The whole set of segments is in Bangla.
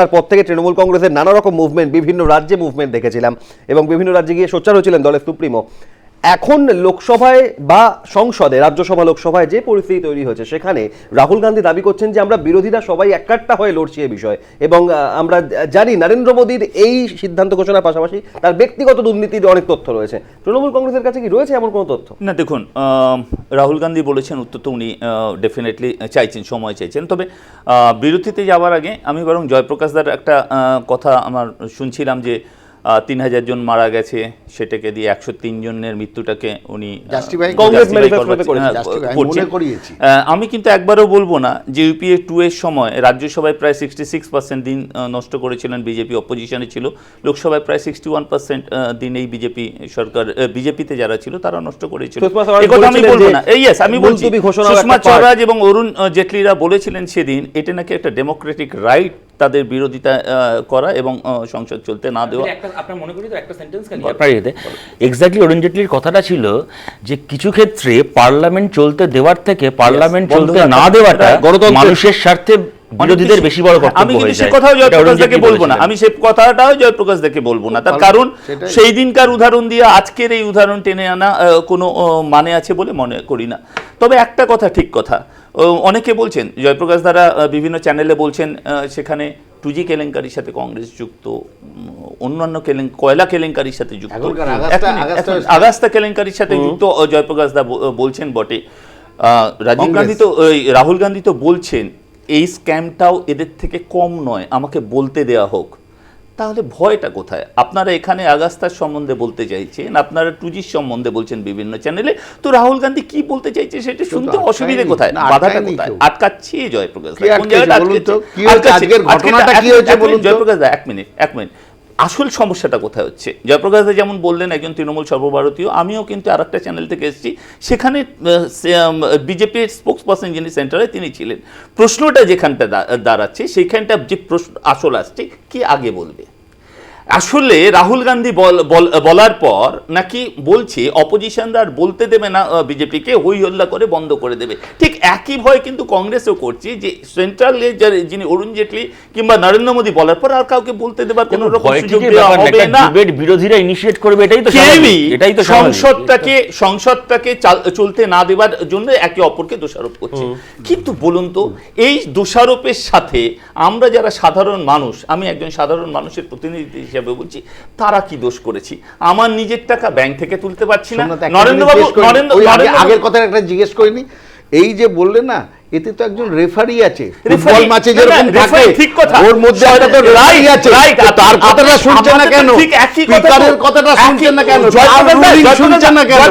তারপর থেকে তৃণমূল কংগ্রেসের নানা রকম মুভমেন্ট বিভিন্ন রাজ্যে মুভমেন্ট দেখেছিলাম এবং বিভিন্ন রাজ্যে গিয়ে সোচ্চার হয়েছিলেন দলের সুপ্রিমো। এখন লোকসভায় বা সংসদে রাজ্যসভা লোকসভায় যে পরিস্থিতি তৈরি হয়েছে সেখানে রাহুল গান্ধী দাবি করছেন যে আমরা বিরোধীরা সবাই একাট্টা হয়ে লড়ছি এ বিষয়ে এবং আমরা জানি নরেন্দ্র মোদীর এই সিদ্ধান্ত ঘোষণার পাশাপাশি তার ব্যক্তিগত দুর্নীতির অনেক তথ্য রয়েছে। তৃণমূল কংগ্রেসের কাছে কি রয়েছে এমন কোনো তথ্য? না দেখুন রাহুল গান্ধী বলেছেন উত্তর তো উনি ডেফিনেটলি চাইছেন সময় চাইছেন। তবে আহ, বিরতিতে যাওয়ার আগে আমি বরং জয়প্রকাশ দার একটা কথা আমার শুনছিলাম যে তিন হাজার জন মারা গেছে সেটাকে দিয়ে একশো তিন জনের মৃত্যুটাকে উনি হ্যাঁ, justify, আমি কিন্তু একবারও বলব না যে ইউপিএ টু এর সময় রাজ্যসভায় প্রায় সিক্সটি সিক্স পার্সেন্ট দিন নষ্ট করেছিলেন বিজেপি অপোজিশনে ছিল। লোকসভায় প্রায় সিক্সটি ওয়ান পার্সেন্ট দিন এই বিজেপি সরকার বিজেপিতে যারা ছিল তারা নষ্ট করেছিল। কথা আমি বলব না। এই আমি বলছি। সুষমা স্বরাজ এবং অরুণ জেটলিরা বলেছিলেন সেদিন এটা নাকি একটা ডেমোক্রেটিক রাইট তাদের বিরোধিতা করা এবং সংসদ চলতে না দেওয়া। আপনার মনে করি তো একটা সেন্টেন্স খালি। আপনার ইয়েতে এক্স্যাক্টলি অরুণ জেটলির কথাটা ছিল যে কিছু ক্ষেত্রে পার্লামেন্ট চলতে দেওয়ার থেকে পার্লামেন্ট চলতে না দেওয়াটা মানুষের স্বার্থে বিরোধীদের বেশি বড় আমি কিন্তু সে কথাও জয়প্রকাশ দেখে বলব না। আমি সে কথাটাও জয়প্রকাশ দেখে বলব না। তার কারণ সেই দিনকার উদাহরণ দিয়ে আজকের এই উদাহরণ টেনে আনা কোনো মানে আছে বলে মনে করি না। তবে একটা কথা ঠিক কথা। অনেকে বলছেন জয়প্রকাশ দ্বারা বিভিন্ন চ্যানেলে বলছেন সেখানে টুজি কেলেঙ্কারির সাথে কংগ্রেস যুক্ত অন্যান্য কেলেঙ্ক কয়লা কেলেঙ্কারির সাথে যুক্ত। আগাস্তা- কেলেঙ্কারির সাথে যুক্ত জয়প্রকাশ দা বলছেন বটে। রাজীব গান্ধী তো ওই রাহুল গান্ধী তো বলছেন এই স্ক্যামটাও এদের থেকে কম নয় আমাকে বলতে দেয়া হোক। তাহলে ভয়টা কোথায় আপনারা এখানে আগাস্তার সম্বন্ধে বলতে চাইছেন আপনারা টুজির সম্বন্ধে বলছেন বিভিন্ন চ্যানেলে তো রাহুল গান্ধী কি বলতে চাইছে সেটা শুনতে অসুবিধে কোথায় বাধাটা কোথায়। আটকাচ্ছে জয়প্রকাশ দা। কোন জায়গাটা বলুন তো? আটকেছে? কি হয়েছে? আটকাচ্ছে। আজকের ঘটনাটা কি হয়েছে বলুন জয়প্রকাশ দা এক মিনিট এক মিনিট আসল সমস্যাটা কোথায় হচ্ছে? জয়প্রকাশ দা যেমন বললেন একজন তৃণমূল সর্বভারতীয়, আমিও কিন্তু আর একটা চ্যানেল থেকে এসেছি। সেখানে বিজেপির স্পোক্স পার্সন যিনি সেন্টারে তিনি ছিলেন। প্রশ্নটা যেখানটা দাঁড়াচ্ছে সেইখানটা যে প্রশ্ন আসল আসছে, কি আগে বলবে? আসলে রাহুল গান্ধী বল- বল- বলার পর নাকি বলছে অপোজিশনরা আর বলতে দেবে না বিজেপিকে হই হল্লা করে বন্ধ করে দেবে। ঠিক একই ভয় কিন্তু কংগ্রেসও করছে যে সেন্ট্রালে যিনি অরুণ জেটলি কিংবা নরেন্দ্র মোদী বলার পর আর কাউকে বলতে দেবার কোনো রকম সুযোগ দেওয়া হবে না। বিরোধীরা ইনিশিয়েট করবে এটাই তো এটাই তো সংসদটাকে সংসদটাকে চলতে না দেওয়ার জন্য একে অপরকে দোষারোপ করছে। কিন্তু বলুন তো এই দোষারোপের সাথে আমরা যারা সাধারণ মানুষ আমি একজন সাধারণ মানুষের প্রতিনিধি হিসেবে বলছি তারা কি দোষ করেছি? আমার নিজের টাকা ব্যাংক থেকে তুলতে পারছি না। নরেন্দ্রবাবু নরেন্দ্র আগের কথা একটা জিজ্ঞেস করিনি। এই যে বললেন না এতে তো একজন রেফারি আছে। ফুটবল ম্যাচে যেরকম থাকে ঠিক কথা। ওর মধ্যে একটা তো Right, আছে। তার কথাটা শুনছে না কেন? ঠিক একই। স্পিকারের কথাটা শুনছে না কেন? শুনছে না কেন?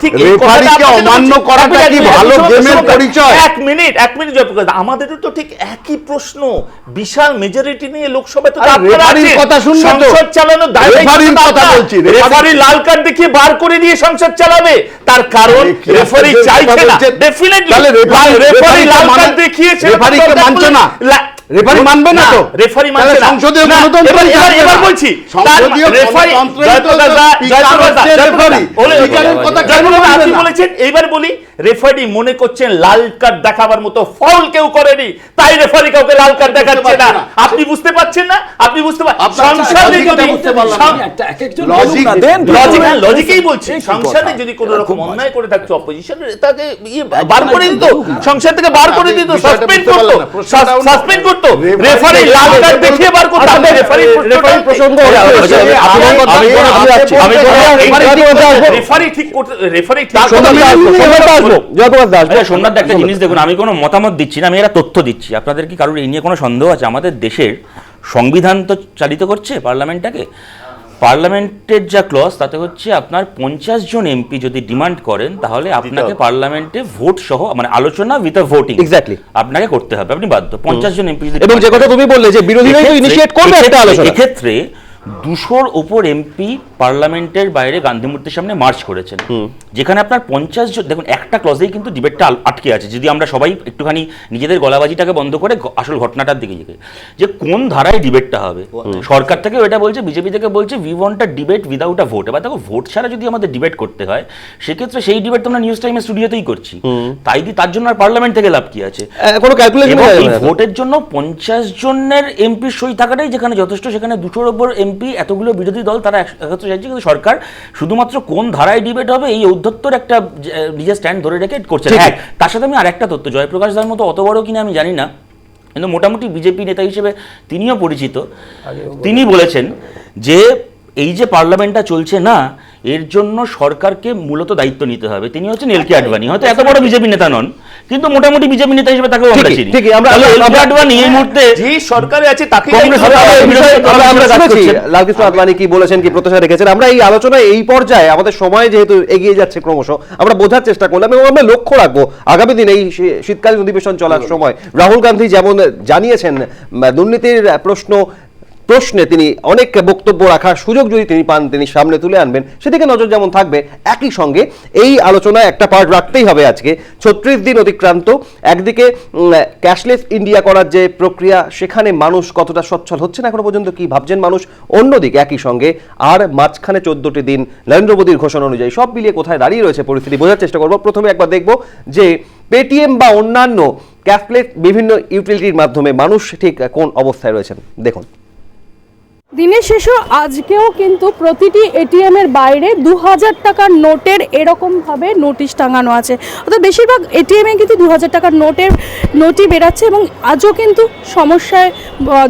ঠিক রেফারিকে অমান্য করাটা কি ভালো গেমের পরিচয়? এক মিনিট এক মিনিট জয়প্রকাশ দা, আমাদেরও তো ঠিক একই প্রশ্ন। বিশাল মেজরিটি নিয়ে লোকসভায় তো আপনারা রেফারির কথা শুনবে তো। সংসদ দায়িত্ব রেফারির কথা বলছি, রেফারি- লাল কার্ড দেখিয়ে বার করে দিয়ে সংসদ চালাবে। তার কারণ রেফারি চাইছে না। ডেফিনেটলি তাহলে রেফারি রেফারি লাল কার্ড দেখিয়েছে রেফারিকে মানছে না। রেফারি মানবে না তো? রেফারি মানছে না। সংসদীয় গণতন্ত্র এবার- এবার-। বলছি সংসদীয় রেফারি আপনি বলেছেন এইবার বলি রেফারি মনে করছেন লাল কার্ড দেখাবার মতো ফল কেউ করেনি। তাই রেফারি কাউকে লাল কার্ড দেখাচ্ছে না। আপনি বুঝতে পারছেন না? আপনি বুঝতে পারছেন আপনার যদি বুঝতে পারলাম। সং- না। একটা এক একজন লজিক- বলুন না, দেন। তো। লজিক লজিকেই বলছি সংসদে যদি কোনো রকম অন্যায় করে থাকতো অপোজিশন তাকে ইয়ে বার করে দিত। সংসদ থেকে বার করে দিত সাসপেন্ড করতো। সাসপেন্ড করতো রেফারি- লাল কার্ড দেখিয়ে বার করতো আমি রেফারি রেফারি প্রসঙ্গ আমি- আমি- রেফারি ঠিক করতে রেফারি ঠিক সোমনাথ। আচ্ছা একটা জিনিস দেখুন আমি কোনো মতামত দিচ্ছি না আমি এরা তথ্য দিচ্ছি। আপনাদের কি কারোর এই নিয়ে কোনো সন্দেহ আছে? আমাদের দেশের সংবিধান তো চালিত করছে পার্লামেন্টটাকে। পার্লামেন্টের যা ক্লজ তাতে হচ্ছে আপনার পঞ্চাশ জন এমপি যদি ডিমান্ড করেন তাহলে আপনাকে। পার্লামেন্টে ভোট সহ মানে আলোচনা উইথ ভোটিং এক্স্যাক্টলি আপনাকে করতে হবে। আপনি বাধ্য। পঞ্চাশ জন এমপি যদি এবং যে কথা তুমি বললে যে বিরোধীরা ইনিশিয়েট করবে একটা আলোচনা। এক্ষেত্রে দুশোর ওপর এমপি পার্লামেন্টের বাইরে গান্ধী মূর্তির সামনে মার্চ করেছেন। যেখানে আপনার পঞ্চাশ জন দেখুন একটা ক্লজেই কিন্তু ডিবেটটা আটকে আছে। যদি আমরা সবাই একটুখানি নিজেদের গলাবাজিটাকে বন্ধ করে আসল ঘটনাটার দিকে যেতে যে কোন ধারায় ডিবেটটা হবে? সরকার থেকেও এটা বলছে বিজেপি থেকে বলছে we want a debate without a vote এবার দেখো ভোট ছাড়া যদি আমাদের ডিবেট করতে হয় সেক্ষেত্রে সেই ডিবেট তোমরা নিউজ টাইমের স্টুডিওতেই করছি। তাই দি তার জন্য আর পার্লামেন্ট থেকে লাভ কি আছে? কোনো ক্যালকুলেশন ভোটের জন্য পঞ্চাশ জনের এমপির সই থাকাটাই যেখানে যথেষ্ট সেখানে দুশোর ওপর এমপি এতগুলো বিরোধী দল তারা এক- একত্রে চাইছে কিন্তু সরকার শুধুমাত্র কোন ধারায় ডিবেট হবে এই ঔদ্ধত্যর একটা নিজের স্ট্যান্ড ধরে রেখে করছে। হ্যাঁ তার সাথে আমি আরেকটা তথ্য জয়প্রকাশ দার মতো অত বড় কিনা আমি জানি না কিন্তু মোটামুটি বিজেপি নেতা হিসেবে তিনিও পরিচিত। তিনি বলেছেন। যে এই যে পার্লামেন্টটা চলছে না এর জন্য সরকারকে মূলত দায়িত্ব নিতে হবে। তিনি হচ্ছেন এল কে আডবাণী হয়তো এত বড় বিজেপি নেতা নন কিন্তু মোটামুটি বিজেপি নেতা হিসেবে তাকেও আমরা চিনি। ঠিকই, আমরা- আডবাণী এই মুহূর্তে যে সরকারে আছে তাকে লালকৃষ্ণ আদবানি কি বলেছেন কি প্রত্যাশা রেখেছেন? আমরা এই আলোচনায় এই পর্যায়ে আমাদের সময় যেহেতু এগিয়ে যাচ্ছে ক্রমশ আমরা বোঝার চেষ্টা করলাম এবং আমরা লক্ষ্য রাখব আগামী দিন এই শীতকালীন অধিবেশন চলার সময়। রাহুল গান্ধী যেমন জানিয়েছেন দুর্নীতির প্রশ্ন প্রশ্নে তিনি অনেক বক্তব্য রাখার সুযোগ যদি তিনি পান, তিনি সামনে তুলে আনবেন। সেদিকে নজর যেমন থাকবে, একই সঙ্গে এই আলোচনায় একটা পার্ট রাখতেই হবে আজকে। ছত্রিশ দিন অতিক্রান্ত, একদিকে ক্যাশলেস ইন্ডিয়া করার যে প্রক্রিয়া, সেখানে মানুষ কতটা সচ্ছল হচ্ছে না এখনও পর্যন্ত কি ভাবছেন মানুষ? অন্যদিকে একই সঙ্গে, আর মাঝখানে চোদ্দটি দিন নরেন্দ্র মোদীর ঘোষণা অনুযায়ী সব মিলিয়ে কোথায় দাঁড়িয়ে রয়েছে পরিস্থিতি বোঝার চেষ্টা করব। প্রথমে একবার দেখব যে পেটিএম বা অন্যান্য ক্যাশলেস বিভিন্ন ইউটিলিটির মাধ্যমে মানুষ ঠিক কোন অবস্থায় রয়েছেন। দেখুন। দিনের শেষে আজকেও কিন্তু প্রতিটি এটিএম এর বাইরে দু হাজার টাকার নোটের এরকমভাবে নোটিশ টাঙানো আছে। অর্থাৎ বেশিরভাগ এটিএমে কিন্তু দু হাজার টাকার নোটের নোটই বেরাচ্ছে এবং আজও কিন্তু সমস্যায়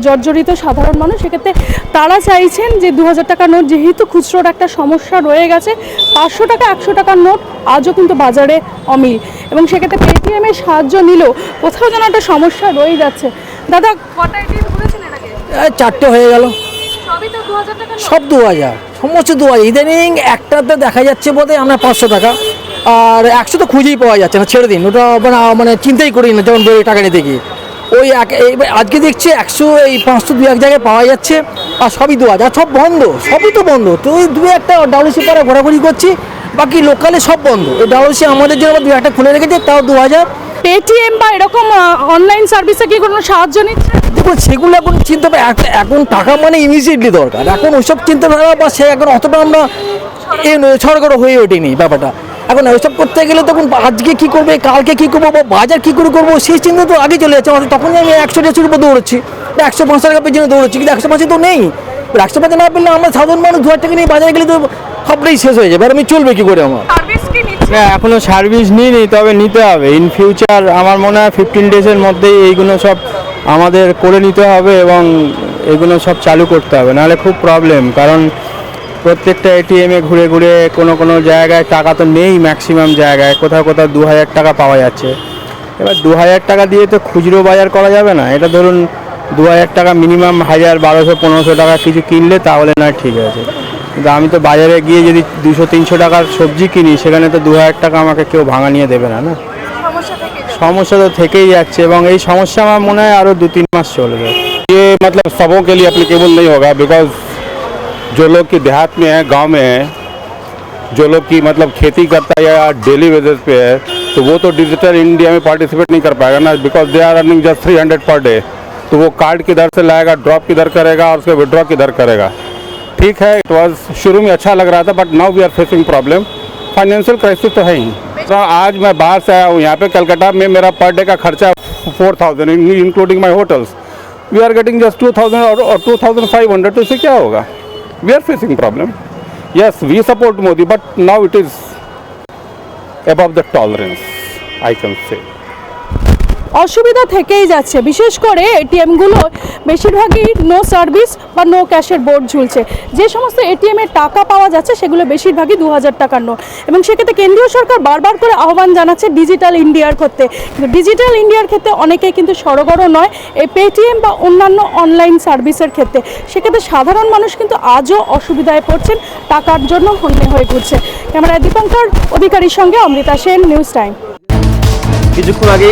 জর্জরিত সাধারণ মানুষ। সেক্ষেত্রে তারা চাইছেন যে দু হাজার টাকার নোট যেহেতু খুচরোর একটা সমস্যা রয়ে গেছে, পাঁচশো টাকা, একশো টাকার নোট আজও কিন্তু বাজারে অমিল। এবং সেক্ষেত্রে পেটিএমের সাহায্য নিলেও কোথাও যেন একটা সমস্যা রয়ে যাচ্ছে। দাদা, কটা এটিএম করেছেন চারটে হয়ে গেল। সব দু হাজার সমস্ত দু হাজার ইদানিং একটাতে দেখা যাচ্ছে বোধ আমরা পাঁচশো টাকা। আর একশো তো খুঁজেই পাওয়া যাচ্ছে না ছেড়ে দিন। ওটা মানে মানে চিন্তাই করি না যখন বেরোয় টাকা নিতে গিয়ে। ওই এক এই- আজকে দেখছি একশো এই পাঁচশো দু এক জায়গায় পাওয়া যাচ্ছে আর সবই দু হাজার সব বন্ধ সবই তো বন্ধ। তো ওই দু একটা ডাউলিসি পাড়া ঘোরাঘুরি করছি বাকি লোকালে সব বন্ধ। ওই ডাউলিসি আমাদের জন্য দু একটা খুলে রেখেছে তাও দু হাজার পেটিএম বা এরকম অনলাইন সার্ভিসে কি কোনো সাহায্য নিচ্ছে? দেখুন, সেগুলো এখন চিন্তা এখন টাকা মানে ইমিডিয়েটলি দরকার। এখন ওইসব চিন্তাধারা বা সে এখন অতটা আমরা এ সরকার হয়ে ওঠেনি ব্যাপারটা। এখন ওইসব করতে গেলে তখন আজকে কি করবে, কালকে কি করব, বা বাজার কি করে করব, সেই চিন্তা তো আগে চলে যাচ্ছে। তখনই আমি একশো দেড়শোর উপর দৌড়চ্ছি। বা একশো পাঁচ টাকা পেছনে দৌড়চ্ছি, কিন্তু একশো পাঁচে তো নেই। একশো পাঁচে না পেলে আমরা সাধারণ মানুষ দু হাজার টাকা নিয়ে বাজারে গেলে তো সবটাই শেষ হয়ে যাবে। আর আমি চলবে কি করে আমার? সার্ভিস কি নিচ্ছে? না এখনও সার্ভিস নিইনি তবে নিতে হবে। ইন ফিউচার আমার মনে হয় ফিফটিন ডেজের মধ্যেই এইগুলো সব আমাদের করে নিতে হবে এবং এগুলো সব চালু করতে হবে। নাহলে খুব প্রবলেম কারণ প্রত্যেকটা এটিএমে ঘুরে ঘুরে কোনো কোনো জায়গায় টাকা তো নেই ম্যাক্সিমাম জায়গায়। কোথাও কোথাও দু হাজার টাকা পাওয়া যাচ্ছে। এবার দু হাজার টাকা দিয়ে তো খুচরো বাজার করা যাবে না। এটা ধরুন দু হাজার টাকা মিনিমাম হাজার বারোশো পনেরোশো টাকা কিছু কিনলে তাহলে না ঠিক আছে। কিন্তু আমি তো বাজারে গিয়ে যদি দুশো তিনশো টাকার সবজি কিনি সেখানে তো দু হাজার টাকা আমাকে কেউ ভাঙা নিয়ে দেবে না না সমস্যা তো থেকেই যাচ্ছে এবং এই সমস্যা আমার মনে হয় আরও দু তিন মাস চলবে ये मतलब सबों के लिए एप्लीकेबल नहीं होगा बिकॉज जो लोग की देहात में है गांव में है जो लोग की मतलब खेती करता है या डेली बेसिस पे है तो वो तो डिजिटल इंडिया में पार्टिसिपेट नहीं कर पाएगा ना because they are earning just three hundred per day तो वो कार्ड किधर से लाएगा ड्रॉप किधर करेगा और उसके विड्रॉ किधर करेगा ठीक है इट वाज शुरू में अच्छा लग रहा था but now we are facing problem financial crisis तो है ही। तो आज मैं बाहर से आया हूँ, यहाँ पे कलकत्ता में मेरा पर डे का खर्चा four thousand including my hotels we are getting just two thousand और टू थाउज़ेंड फाइव हंड्रेड तो इससे क्या होगा? We are facing problem yes we support Modi but now it is above the tolerance, i can say. অসুবিধা থেকেই যাচ্ছে। বিশেষ করে এটিএমগুলো বেশিরভাগই নো সার্ভিস বা নো ক্যাশের বোর্ড ঝুলছে। যে সমস্ত এটিএম টাকা পাওয়া যাচ্ছে, সেগুলো বেশিরভাগই দু হাজার টাকার নোট এবং সেক্ষেত্রে কেন্দ্রীয় সরকার বারবার করে আহ্বান জানাচ্ছে ডিজিটাল ইন্ডিয়ার ক্ষেত্রে। কিন্তু ডিজিটাল ইন্ডিয়ার ক্ষেত্রে অনেকেই কিন্তু সড়গড় নয়, এই পেটিএম বা অন্যান্য অনলাইন সার্ভিসের ক্ষেত্রে। সেক্ষেত্রে সাধারণ মানুষ কিন্তু আজও অসুবিধায় পড়ছেন, টাকার জন্য হন্যে হয়ে ঘুরছে। ক্যামেরায় দীপঙ্কর, অধিকারীর সঙ্গে অমৃতা সেন, নিউজ টাইম। কিছুক্ষণ আগে